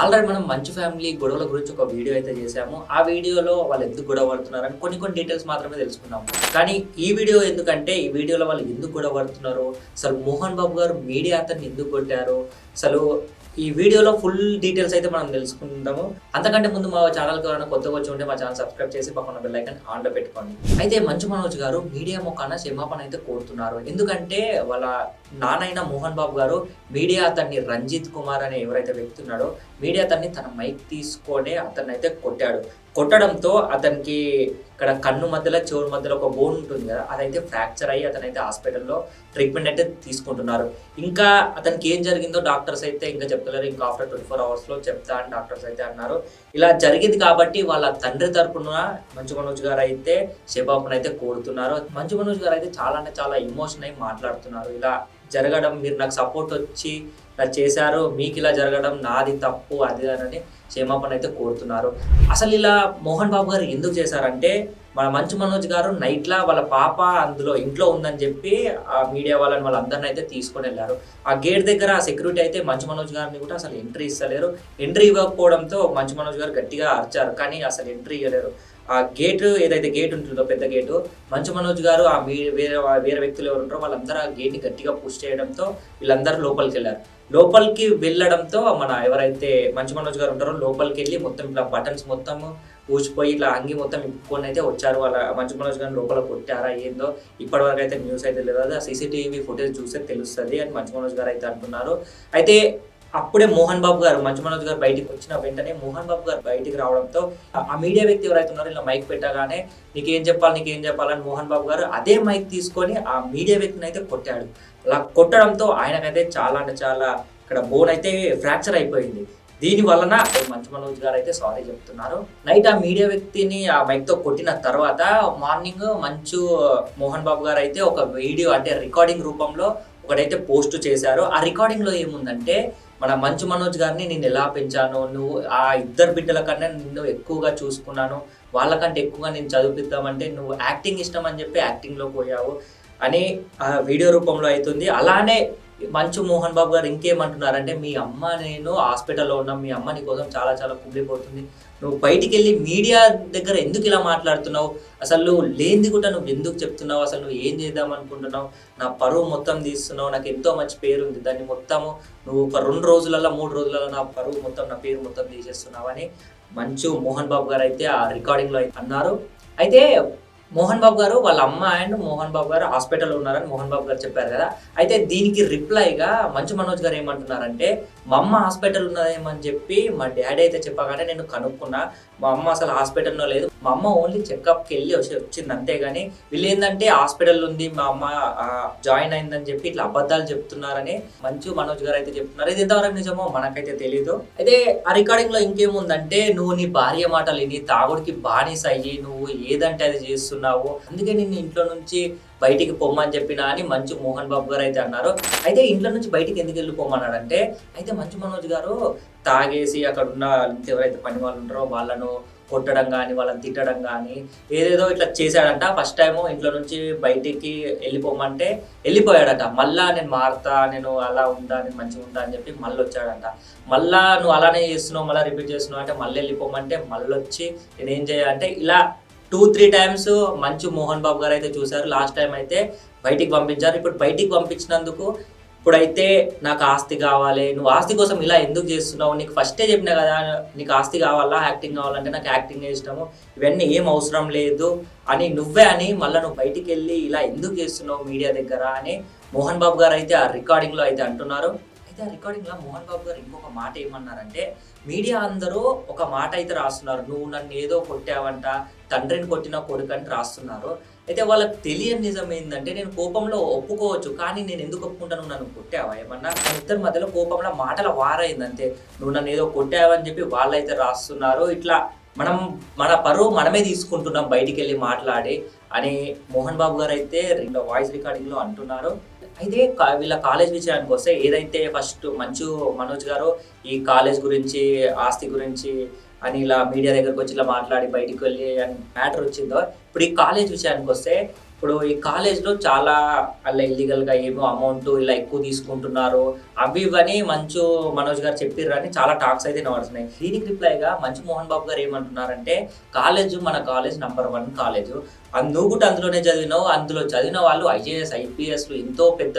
Already మనం మంచి family గొడవల గురించి ఒక వీడియో అయితే చేసాము ఆ వీడియోలో వాళ్ళు ఎందుకు గొడవ పడుతున్నారని కొన్ని కొన్ని డీటెయిల్స్ మాత్రమే తెలుసుకున్నాము. కానీ ఈ వీడియో ఎందుకంటే ఈ వీడియోలో వాళ్ళు ఎందుకు గొడవ పడుతున్నారు అసలు మోహన్ బాబు గారు మీడియా అతన్ని ఎందుకు కొట్టారు అసలు ఈ వీడియోలో ఫుల్ డీటెయిల్స్ అయితే మనం తెలుసుకుంటాము అంతకంటే ముందు మా ఛానల్కి ఎవరైనా కొత్తగా వచ్చి ఉంటే మా ఛానల్ సబ్స్క్రైబ్ చేసి పక్కన బెల్ ఐకన్ ఆన్లో పెట్టుకోండి. అయితే మంచు మనోజ్ గారు మీడియా మొక్కన క్షమాపణ అయితే కోరుతున్నారు. ఎందుకంటే వాళ్ళ నానైన మోహన్ బాబు గారు మీడియా అతన్ని రంజిత్ కుమార్ అనే ఎవరైతే వ్యక్తి ఉన్నాడో మీడియా అతన్ని తన మైక్ తీసుకొని అతన్ని అయితే కొట్టాడు. కొట్టడంతో అతనికి ఇక్కడ కన్ను మధ్యలో చెవుల మధ్యలో ఒక బోన్ ఉంటుంది కదా అదైతే ఫ్రాక్చర్ అయ్యి అతనైతే హాస్పిటల్లో ట్రీట్మెంట్ అయితే తీసుకుంటున్నారు. ఇంకా అతనికి ఏం జరిగిందో డాక్టర్స్ అయితే ఇంకా చెప్తలేరు. ఇంకా ఆఫ్టర్ ట్వంటీ ఫోర్ అవర్స్లో చెప్తా అని డాక్టర్స్ అయితే అన్నారు. ఇలా జరిగింది కాబట్టి వాళ్ళ తండ్రి తరపున మంచు మనోజ్ గారు అయితే క్షమాపణ అయితే కోరుతున్నారు. మంచు మనోజ్ గారు అయితే చాలా అంటే చాలా ఎమోషన్ అయి మాట్లాడుతున్నారు. ఇలా జరగడం మీరు నాకు సపోర్ట్ వచ్చి ఇలా చేశారు మీకు ఇలా జరగడం నాది తప్పు అది అని క్షమాపణ అయితే కోరుతున్నారు. అసలు ఇలా మోహన్ బాబు గారు ఎందుకు చేశారంటే మన మంచు మనోజ్ గారు నైట్లా వాళ్ళ పాప అందులో ఇంట్లో ఉందని చెప్పి ఆ మీడియా వాళ్ళని వాళ్ళందరిని అయితే తీసుకొని వెళ్ళారు. ఆ గేట్ దగ్గర ఆ సెక్యూరిటీ అయితే మంచు మనోజ్ గారిని కూడా అసలు ఎంట్రీ ఇస్తలేరు. ఎంట్రీ ఇవ్వకపోవడంతో మంచు మనోజ్ గారు గట్టిగా అరిచారు కానీ అసలు ఎంట్రీ ఇవ్వలేరు ఆ గేట్ ఏదైతే గేట్ ఉంటుందో పెద్ద గేటు మంచు మనోజ్ గారు ఆ మీ వేరే వేరే వ్యక్తులు ఎవరు ఉంటారో వాళ్ళందరూ ఆ గేట్ని గట్టిగా పుష్ చేయడంతో వీళ్ళందరూ లోపలికి వెళ్ళారు. లోపలికి వెళ్ళడంతో మన ఎవరైతే మంచు మనోజ్ గారు ఉంటారో లోపలికి వెళ్ళి మొత్తం ఇట్లా బటన్స్ మొత్తం ఊసిపోయి ఇట్లా అంగి మొత్తం ఇప్పుకొని అయితే వచ్చారు. వాళ్ళ మంచు మనోజ్ గారిని లోపల కొట్టారా ఏందో ఇప్పటివరకు అయితే న్యూస్ అయితే లేదు ఆ సీసీటీవీ ఫుటేజ్ చూస్తే తెలుస్తుంది అని మంచు మనోజ్ గారు అయితే అంటున్నారు. అయితే అప్పుడే మోహన్ బాబు గారు మంచు మనోజ్ గారు బయటికి వచ్చిన వెంటనే మోహన్ బాబు గారు బయటికి రావడంతో ఆ- మీడియా వ్యక్తి ఎవరైతే ఉన్నారో ఇలా మైక్ పెట్టగానే నీకేం చెప్పాలి నీకేం చెప్పాలని మోహన్ బాబు గారు అదే మైక్ తీసుకొని ఆ మీడియా వ్యక్తిని అయితే కొట్టాడు. అలా కొట్టడంతో ఆయనకైతే చాలా అంటే చాలా ఇక్కడ బోన్ అయితే ఫ్రాక్చర్ అయిపోయింది. దీని వలన మంచు మనోజ్ గారు అయితే సారీ చెప్తున్నారు. నైట్ ఆ మీడియా వ్యక్తిని ఆ మైక్తో కొట్టిన తర్వాత మార్నింగ్ మంచు మోహన్ బాబు గారు అయితే ఒక వీడియో అంటే రికార్డింగ్ రూపంలో ఒకటైతే పోస్ట్ చేశారు. ఆ రికార్డింగ్లో ఏముందంటే మన మంచు మనోజ్ గారిని నేను ఎలా పెంచాను నువ్వు ఆ ఇద్దరు బిడ్డల కన్నా నిన్ను ఎక్కువగా చూసుకున్నాను వాళ్ళకంటే ఎక్కువగా నేను చదివిద్దామంటే నువ్వు యాక్టింగ్ ఇష్టం అని చెప్పి యాక్టింగ్లో పోయావు అని ఆ వీడియో రూపంలో అవుతుంది. అలానే మంచు మోహన్ బాబు గారు ఇంకేమంటున్నారంటే మీ అమ్మ నేను హాస్పిటల్లో ఉన్నాం మీ అమ్మ నీ కోసం చాలా చాలా కుమిలిపోతుంది నువ్వు బయటికి వెళ్ళి మీడియా దగ్గర ఎందుకు ఇలా మాట్లాడుతున్నావు? అసలు నువ్వు లేనిది కూడా నువ్వు ఎందుకు చెప్తున్నావు? అసలు నువ్వు ఏం చేద్దాం అనుకుంటున్నావు? నా పరువు మొత్తం తీస్తున్నావు నాకు ఎంతో మంచి పేరు ఉంది. దాన్ని మొత్తము నువ్వు ఒక రెండు రోజులలో మూడు రోజులలో నా పరువు మొత్తం నా పేరు మొత్తం తీసేస్తున్నావు అని మంచు మోహన్ బాబు గారు అయితే ఆ రికార్డింగ్లో అన్నారు. అయితే మోహన్ బాబు గారు వాళ్ళ అమ్మ అండ్ మోహన్ బాబు గారు హాస్పిటల్లో ఉన్నారని మోహన్ బాబు గారు చెప్పారు కదా. అయితే దీనికి రిప్లైగా మంచు మనోజ్ గారు ఏమంటున్నారంటే మా అమ్మ హాస్పిటల్ ఉన్నదేమని చెప్పి మా డాడీ అయితే చెప్పగానే నేను కనుక్కున్నా. మా అమ్మ అసలు హాస్పిటల్లో లేదు. మా అమ్మ ఓన్లీ చెకప్కి వెళ్ళి వచ్చి వచ్చింది అంతేగాని వీళ్ళు ఏంటంటే హాస్పిటల్ ఉంది మా అమ్మ జాయిన్ అయిందని చెప్పి ఇట్లా అబద్ధాలు చెప్తున్నారని మంచు మనోజ్ గారు అయితే చెప్తున్నారు. ఇది ఎంతవరకు నిజమో మనకైతే తెలీదు. అయితే ఆ రికార్డింగ్లో ఇంకేముందంటే నువ్వు నీ భార్య మాటలు విని తాగుడికి బానిస అయ్యి నువ్వు ఏదంటే అది చేస్తున్నావు అందుకే నేను ఇంట్లో నుంచి బయటికి పొమ్మని చెప్పినా అని మంచు మోహన్ బాబు గారు అయితే అన్నారు. అయితే ఇంట్లో నుంచి బయటికి ఎందుకు వెళ్ళిపోమన్నాడంటే అయితే మంచు మనోజ్ గారు తాగేసి అక్కడ ఉన్న ఎవరైతే పని వాళ్ళు ఉంటారో వాళ్ళను కొట్టడం కానీ వాళ్ళని తిట్టడం కానీ ఏదేదో ఇట్లా చేశాడంట. ఫస్ట్ టైం ఇంట్లో నుంచి బయటికి వెళ్ళిపోమంటే వెళ్ళిపోయాడట. మళ్ళా నేను మారుతా నేను అలా ఉంటా నేను మంచిగా ఉంటా అని చెప్పి మళ్ళీ వచ్చాడంట. మళ్ళా నువ్వు అలానే చేస్తున్నావు మళ్ళీ రిపీట్ చేస్తున్నావు అంటే మళ్ళీ వెళ్ళిపోమంటే మళ్ళీ వచ్చి నేను ఏం చేయాలంటే ఇలా టూ త్రీ టైమ్స్ మంచు మోహన్ బాబు గారు అయితే చూశారు. లాస్ట్ టైం అయితే బయటికి పంపించారు. ఇప్పుడు బయటికి పంపించినందుకు ఇప్పుడైతే నాకు ఆస్తి కావాలి. నువ్వు ఆస్తి కోసం ఇలా ఎందుకు చేస్తున్నావు? నీకు ఫస్టే చెప్పినా కదా నీకు ఆస్తి కావాలా? యాక్టింగ్ కావాలంటే నాకు యాక్టింగ్ ఇష్టము. ఇవన్నీ ఏం అవసరం లేదు అని నువ్వే అని మళ్ళీ నువ్వు బయటికి వెళ్ళి ఇలా ఎందుకు చేస్తున్నావు మీడియా దగ్గర అని మోహన్ బాబు గారు అయితే ఆ రికార్డింగ్లో అయితే అంటున్నారు. అయితే ఆ రికార్డింగ్లో మోహన్ బాబు గారు ఇంకొక మాట ఏమన్నారంటే మీడియా అందరూ ఒక మాట అయితే రాస్తున్నారు. నువ్వు నన్ను ఏదో కొట్టావంట తండ్రిని కొట్టిన కొడుకు అని రాస్తున్నారు. అయితే వాళ్ళకి తెలియని నిజం ఏంటంటే నేను కోపంలో ఒప్పుకోవచ్చు కానీ నేను ఎందుకు ఒప్పుకుంటాను? నన్ను కొట్టావా? ఏమన్నా? ఇద్దరి మధ్యలో కోపంలో మాటల వారైందంటే నువ్వు నన్ను ఏదో కొట్టావని చెప్పి వాళ్ళైతే రాస్తున్నారు. ఇట్లా మనం మన పరువు మనమే తీసుకుంటున్నాం బయటికి వెళ్ళి మాట్లాడి అని మోహన్ బాబు గారు అయితే రెండు వాయిస్ రికార్డింగ్లో అంటున్నారు. అయితే వీళ్ళ కాలేజ్ విషయానికి వస్తే ఏదైతే ఫస్ట్ మంచు మనోజ్ గారు ఈ కాలేజ్ గురించి ఆస్తి గురించి అని ఇలా మీడియా దగ్గరకు వచ్చి ఇలా మాట్లాడి బయటికి వెళ్ళి అని మ్యాటర్ వచ్చిందో ఇప్పుడు ఈ కాలేజ్ విషయానికి వస్తే ఇప్పుడు ఈ కాలేజ్లో చాలా అలా ఇల్లీగల్గా ఏమో అమౌంట్ ఇలా ఎక్కువ తీసుకుంటున్నారు అవి ఇవని మంచు మనోజ్ గారు చెప్పిర్రు అని చాలా టాక్స్ అయితే నడుస్తున్నాయి దీనికి రిప్లైగా మంచు మోహన్ బాబు గారు ఏమంటున్నారంటే కాలేజ్ మన కాలేజ్ నంబర్ వన్ కాలేజ్ నువ్వు కూడా అందులోనే చదివినావు అందులో చదివిన వాళ్ళు ఐఏఎస్ ఐపీఎస్లు ఎంతో పెద్ద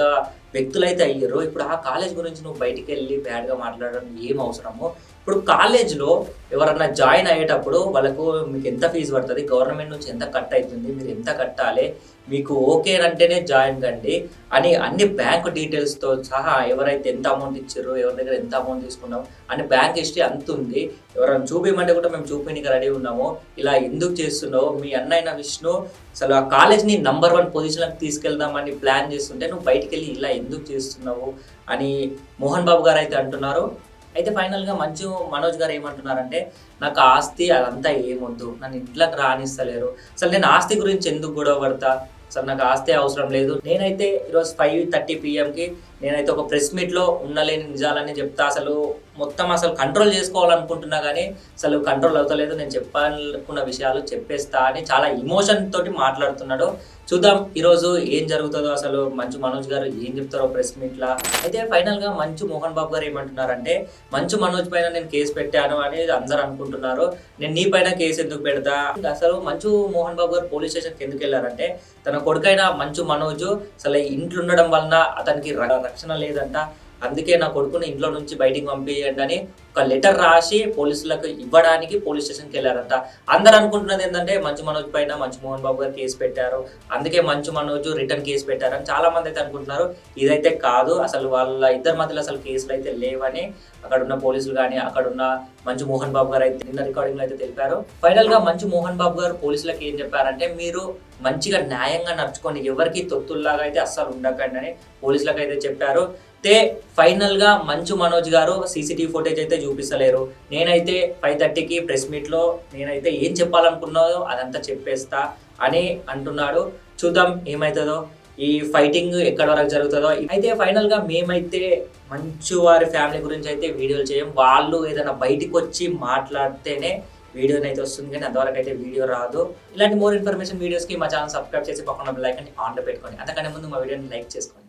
వ్యక్తులు అయితే అయ్యారు. ఇప్పుడు ఆ కాలేజ్ గురించి నువ్వు బయటికి వెళ్ళి బ్యాడ్గా మాట్లాడడం ఏం అవసరమో. ఇప్పుడు కాలేజ్లో ఎవరన్నా జాయిన్ అయ్యేటప్పుడు వాళ్ళకు మీకు ఎంత ఫీజు పడుతుంది? గవర్నమెంట్ నుంచి ఎంత కట్ అవుతుంది? మీరు ఎంత కట్టాలి? మీకు ఓకే అంటేనే జాయిన్ కండి అని అన్ని బ్యాంక్ డీటెయిల్స్తో సహా ఎవరైతే ఎంత అమౌంట్ ఇచ్చారో ఎవరి దగ్గర ఎంత అమౌంట్ తీసుకున్నాం అని బ్యాంక్ హిస్టరీ అంత ఉంది. ఎవరైనా చూపించమంటే కూడా మేము చూపించడానికి రెడీ ఉన్నాము. ఇలా ఎందుకు చేస్తున్నావు? మీ అన్నయ్య విష్ణు అసలు ఆ కాలేజ్ని నంబర్ వన్ పొజిషన్కి తీసుకెళ్దామని ప్లాన్ చేస్తుంటే నువ్వు బయటికి వెళ్ళి ఇలా ఎందుకు చేస్తున్నావు అని మోహన్ బాబు గారు అయితే అంటున్నారు. అయితే ఫైనల్గా మంచు మనోజ్ గారు ఏమంటున్నారంటే నాకు ఆస్తి అదంతా ఏమొద్దు. నన్ను ఇంట్లోకి రానిస్తలేరు. అసలు నేను ఆస్తి గురించి ఎందుకు గొడవ పడతా? సార్ నాకు ఆస్తి అవసరం లేదు. నేనైతే ఈరోజు ఫైవ్ థర్టీ పిఎంకి నేనైతే ఒక ప్రెస్ మీట్లో ఉండలేని నిజాలని చెప్తా. అసలు మొత్తం అసలు కంట్రోల్ చేసుకోవాలనుకుంటున్నా కానీ అసలు కంట్రోల్ అవుతలేదు. నేను చెప్పాలనుకున్న విషయాలు చెప్పేస్తా అని చాలా ఇమోషన్ తోటి మాట్లాడుతున్నాడు. చూద్దాం. ఈరోజు ఏం జరుగుతుందో అసలు మంచు మనోజ్ గారు ఏం చెప్తారో ప్రెస్ మీట్లా. అయితే ఫైనల్గా మంచు మోహన్ బాబు గారు ఏమంటున్నారంటే మంచు మనోజ్ పైన నేను కేసు పెట్టాను అని అందరు అనుకుంటున్నారు. నేను నీ పైన కేసు ఎందుకు పెడతా? అసలు మంచు మోహన్ బాబు గారు పోలీస్ స్టేషన్కి ఎందుకు వెళ్ళారంటే తన కొడుకైన మంచు మనోజ్ అసలు ఇంట్లో ఉండడం వలన అతనికి రక్షణ లేదంట. అందుకే నా కొడుకుని ఇంట్లో నుంచి బయటికి పంపించండి అని ఒక లెటర్ రాసి పోలీసులకు ఇవ్వడానికి పోలీస్ స్టేషన్కి వెళ్ళారంట. అందరు అనుకుంటున్నది ఏంటంటే మంచు మనోజ్ పైన మంచు మోహన్ బాబు గారు కేసు పెట్టారు. అందుకే మంచు మనోజ్ రిటర్న్ కేసు పెట్టారని చాలా మంది అయితే అనుకుంటున్నారు. ఇదైతే కాదు అసలు వాళ్ళ ఇద్దరి మధ్యలో అసలు కేసులు అయితే లేవని అక్కడ ఉన్న పోలీసులు కానీ అక్కడ ఉన్న మంచు మోహన్ బాబు గారు అయితే నిన్న రికార్డింగ్ అయితే తెలిపారు. ఫైనల్గా మంచు మోహన్ బాబు గారు పోలీసులకు ఏం చెప్పారంటే మీరు మంచిగా న్యాయంగా నడుచుకోండి ఎవరికి తొత్తుల్లాగా అయితే అస్సలు ఉండకండి అని పోలీసులకు అయితే చెప్పారు. అయితే ఫైనల్గా మంచు మనోజ్ గారు సీసీటీవీ ఫుటేజ్ అయితే చూపిస్తలేరు. నేనైతే ఫైవ్ థర్టీకి ప్రెస్ మీట్లో నేనైతే ఏం చెప్పాలనుకున్నాదో అదంతా చెప్పేస్తా అని అంటున్నాడు. చూద్దాం ఏమవుతుందో ఈ ఫైటింగ్ ఎక్కడ వరకు జరుగుతుందో. అయితే ఫైనల్గా మేమైతే మంచు వారి ఫ్యామిలీ గురించి అయితే వీడియోలు చేయం. వాళ్ళు ఏదైనా బయటికి వచ్చి మాట్లాడితేనే వీడియో అయితే వస్తుంది కానీ అంతవరకు అయితే వీడియో రాదు. ఇలాంటి మోర్ ఇన్ఫర్మేషన్ వీడియోస్కి మా ఛానల్ సబ్స్క్రైబ్ చేసి పక్కన లైక్ అని ఆన్లో పెట్టుకోండి. అంతకంటే ముందు మా వీడియోని లైక్ చేసుకోండి.